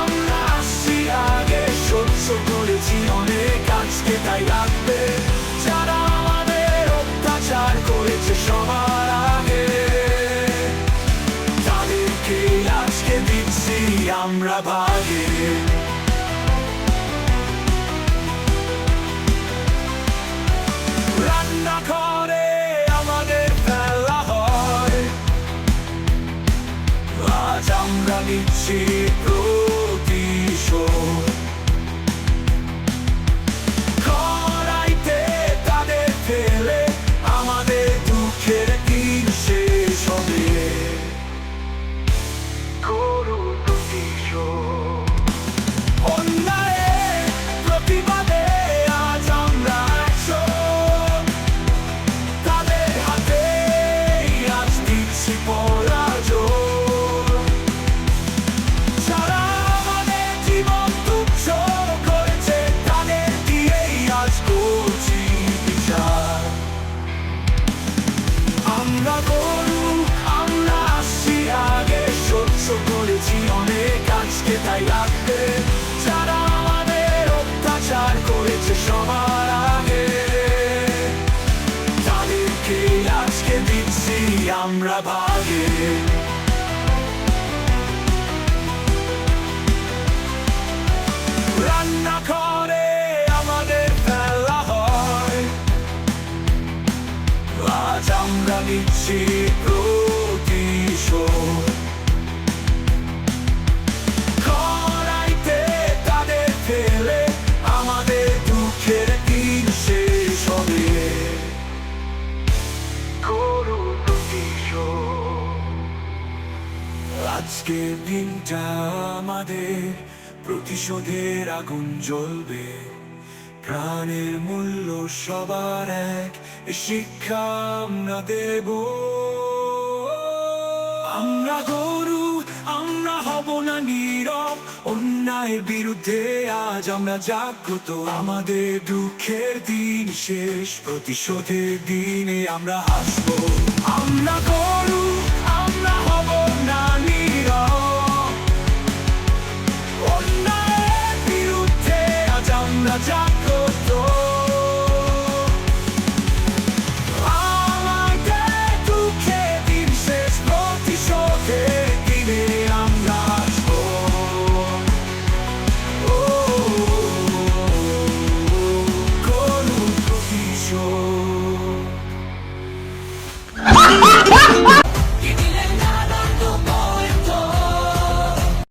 আমরা আসছি আগে। অনেক, আজকে তাই লাগবে। যারা আমাদের অত্যাচার করেছে সবার আজকে দিচ্ছি আমরা ভাগে। নিচ্ছি প্রতিশোধ করছি বিচার। আমরা গরু, আমরা আসছি আগে। সহ্য করেছি অনেক আজকে, তাই লাগবে। যারা আমাদের অত্যাচার করেছে সবার আগে। তাদেরকে আজকে দিচ্ছি আমরা ভাগে। করুণ প্রতিশোধ আজকের দিনটা আমাদের প্রতিশোধের আগুন জ্বলবে। প্রাণের মূল্য সবার এক শিক্ষা আমরা দেব। আমরা গরু, আমরা হব না নীরব, অন্যায়ের বিরুদ্ধে আজ আমরা জাগ্রত। আমাদের দুঃখের দিন শেষ, প্রতিশোধের দিনে আমরা হাসবো। আমরা গরু